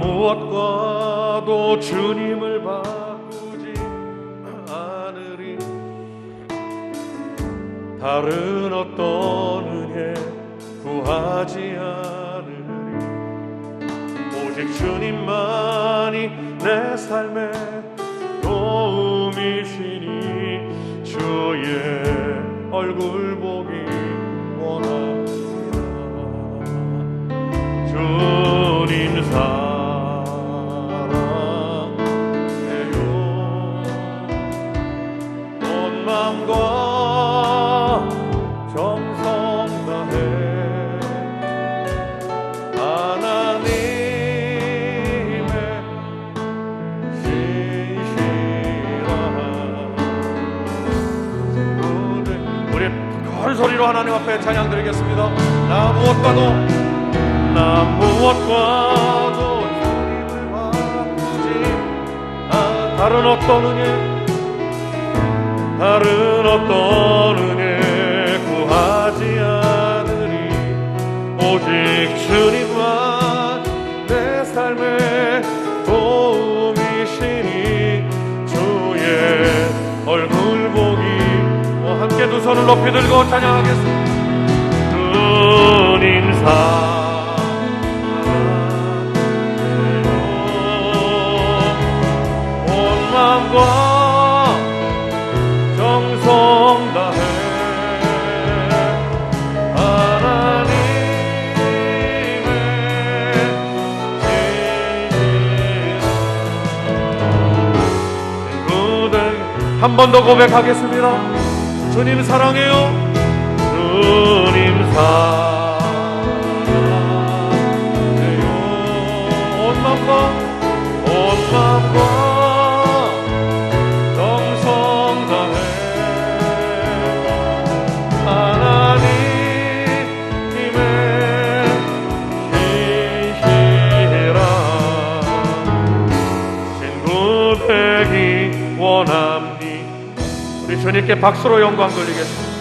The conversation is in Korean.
무엇과도 주님을 바꾸지 않으리. 다른 어떤 은혜 구하지 않으리. 오직 주님만이 내 삶의 도움이시니 주의 얼굴 보 큰 소리로 하나님 앞에 찬양 드리겠습니다. 나 무엇과도 나 무엇과도 주님을 바꾸지 않 다른 어떤 은혜 다른 어떤 은혜 구하지 않으리. 오직 주님만 내 삶의 도 손을 높이 들고 찬양하겠습니다. 주님 사랑해요 온 마음과 정성 다해 하나님의 친구들 한번 더 고백하겠습니다 주님 사랑해요. 주님 사랑해요. 온 마음과 온 원합니 우리 주님께 박수로 영광 돌리겠습니다